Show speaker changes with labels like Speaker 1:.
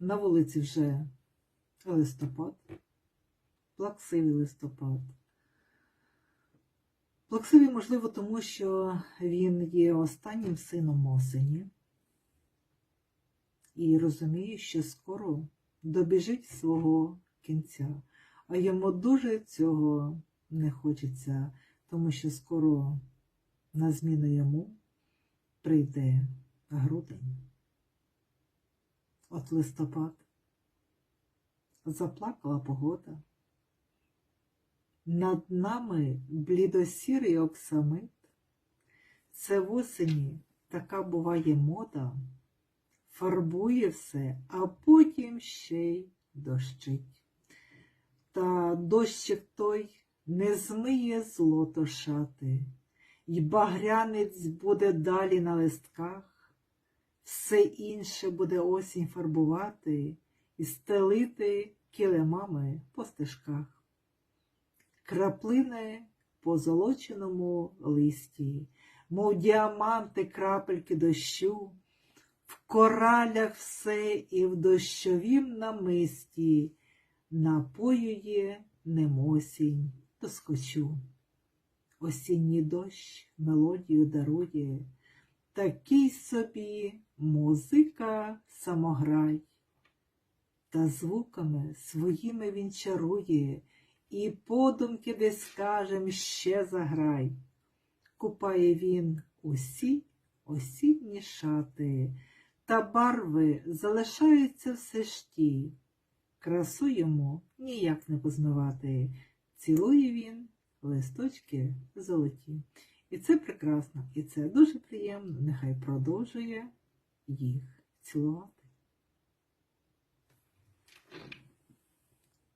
Speaker 1: На вулиці вже листопад, плаксивий листопад. Плаксивий, можливо, тому що він є останнім сином осені і розуміє, що скоро добіжить свого кінця. А йому дуже цього не хочеться, тому що скоро на зміну йому прийде грудень. От листопад. Заплакала погода. Над нами блідосірий оксамит. Це в осені така буває мода, фарбує все, а потім ще й дощить. Та дощик той не змиє злото шати, й багрянець буде далі на листках, все інше буде осінь фарбувати і стелити килимами по стежках краплини по золоченому листі, мов діаманти крапельки дощу, в коралях все і в дощовім намисті напоює немосінь доскочу. Осінній дощ мелодію дарує, такий собі музика самограй, та звуками своїми він чарує, і подумки десь скажем ще заграй. Купає він усі осінні шати, та барви залишаються все ж ті. Красу йому ніяк не позмивати. Цілує він листочки золоті. І це прекрасно, і це дуже приємно. Нехай продовжує їх цілувати.